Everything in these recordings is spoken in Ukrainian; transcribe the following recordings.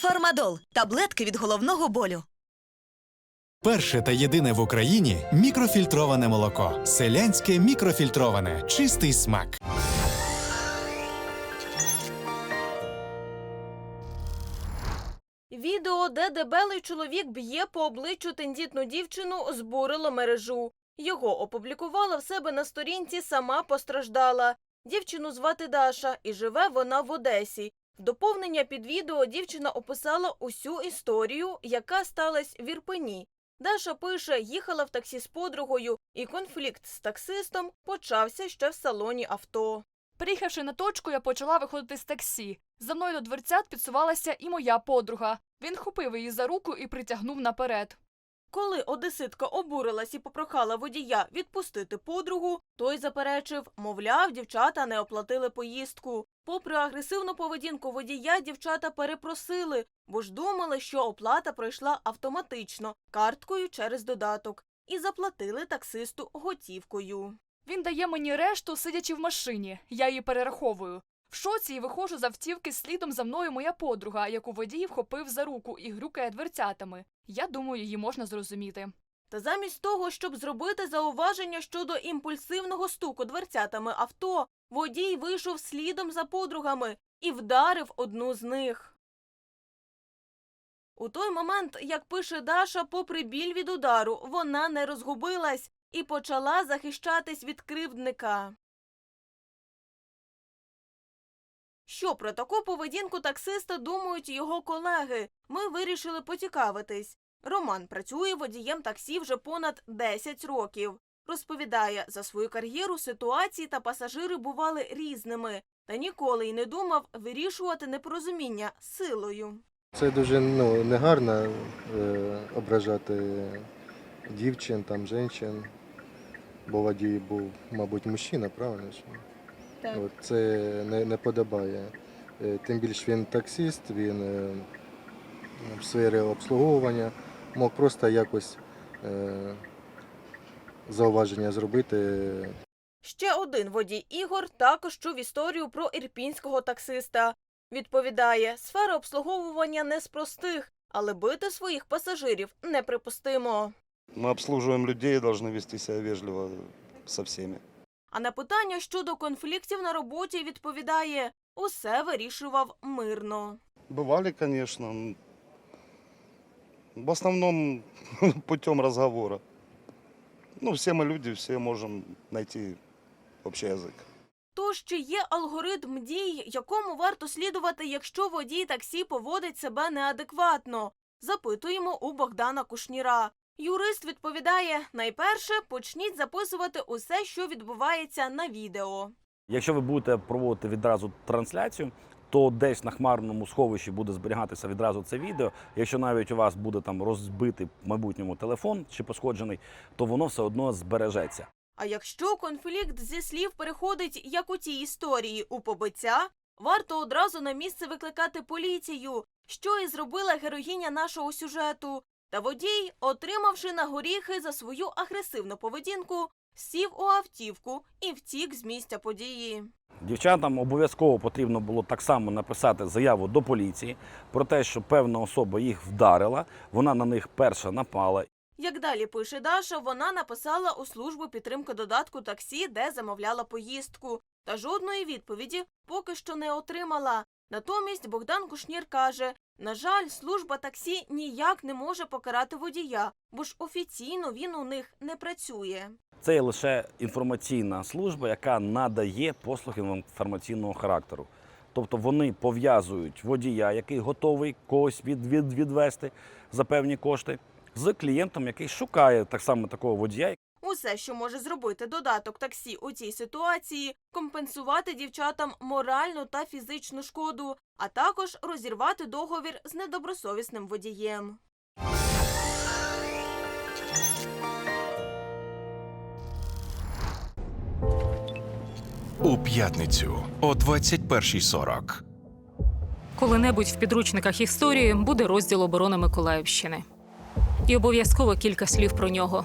Фармадол таблетки від головного болю. Перше та єдине в Україні мікрофільтроване молоко. Селянське мікрофільтроване. Чистий смак. Відео, де дебелий чоловік б'є по обличчю тендітну дівчину, збурило мережу. Його опублікувала в себе на сторінці сама постраждала. Дівчину звати Даша, і живе вона в Одесі. Доповнення під відео дівчина описала усю історію, яка сталася в Ірпені. Даша пише, їхала в таксі з подругою, і конфлікт з таксистом почався ще в салоні авто. Приїхавши на точку, я почала виходити з таксі. За мною до дверцят підсувалася і моя подруга. Він хопив її за руку і притягнув наперед. Коли одеситка обурилась і попрохала водія відпустити подругу, той заперечив, мовляв, дівчата не оплатили поїздку. Попри агресивну поведінку водія, дівчата перепросили, бо ж думали, що оплата пройшла автоматично, карткою через додаток, і заплатили таксисту готівкою. Він дає мені решту, сидячи в машині. Я її перераховую. В шоці виходжу з автівки слідом за мною моя подруга, яку водій вхопив за руку і грюкає дверцятами. Я думаю, її можна зрозуміти. Та замість того, щоб зробити зауваження щодо імпульсивного стуку дверцятами авто, водій вийшов слідом за подругами і вдарив одну з них. У той момент, як пише Даша, попри біль від удару, вона не розгубилась і почала захищатись від кривдника. Що про таку поведінку таксиста думають його колеги? Ми вирішили поцікавитись. Роман працює водієм таксі вже понад 10 років. Розповідає, за свою кар'єру ситуації та пасажири бували різними, та ніколи й не думав вирішувати непорозуміння силою. Це дуже ну, негарно е, ображати дівчин, там, жінчин, бо водій був, мабуть, мужчина, правильно? Ж? От, це не, не подобає. Е, Тим більше він таксист, він е, в сфері обслуговування мог просто якось е, зауваження зробити Ще один водій Ігор також чув історію про ірпінського таксиста. Відповідає, сфера обслуговування не з простих, але бити своїх пасажирів неприпустимо. Мы обслуживаем людей должны вести себя вежливо со всеми. А на питання щодо конфліктів на роботі відповідає, усе вирішував мирно. Бывали, конечно. м, В основном путем разговора. Ну, все мы люди, все можем найти общий язык. Тож чи є алгоритм дій, якому варто слідувати, якщо водій таксі поводить себе неадекватно? Запитуємо у Богдана Кушніра. Юрист відповідає: найперше почніть записувати усе, що відбувається на відео. Якщо ви будете проводити відразу трансляцію, то десь на хмарному сховищі буде зберігатися відразу це відео. Якщо навіть у вас буде там розбитий в майбутньому телефон чи пошкоджений, то воно все одно збережеться. А якщо конфлікт зі слів переходить, як у цій історії, у побиття, варто одразу на місце викликати поліцію, що і зробила героїня нашого сюжету. Та водій, отримавши на горіхи за свою агресивну поведінку, сів у автівку і втік з місця події. Дівчатам обов'язково потрібно було так само написати заяву до поліції про те, що певна особа їх вдарила, вона на них перша напала. Як далі пише Даша, вона написала у службу підтримки додатку таксі, де замовляла поїздку, та жодної відповіді поки що не отримала. Натомість Богдан Кушнір каже: на жаль, служба таксі ніяк не може покарати водія, бо ж офіційно він у них не працює. Це лише інформаційна служба, яка надає послуги інформаційного характеру. Тобто вони пов'язують водія, який готовий когось від, від, відвести за певні кошти, з клієнтом, який шукає так само такого водія, Усе, що може зробити додаток таксі у цій ситуації, компенсувати дівчатам моральну та фізичну шкоду, а також розірвати договір з недобросовісним водієм. У п'ятницю о 21.40. Коли-небудь в підручниках історії буде розділ оборони Миколаївщини. І обов'язково кілька слів про нього.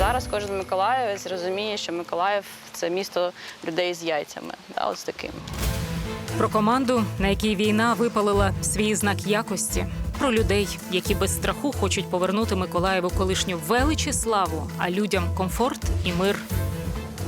Зараз кожен миколаївець розуміє, що Миколаїв це місто людей з яйцями. Да, ось таким. Про команду, на якій війна випалила свій знак якості, про людей, які без страху хочуть повернути Миколаєву колишню велич і славу, а людям комфорт і мир.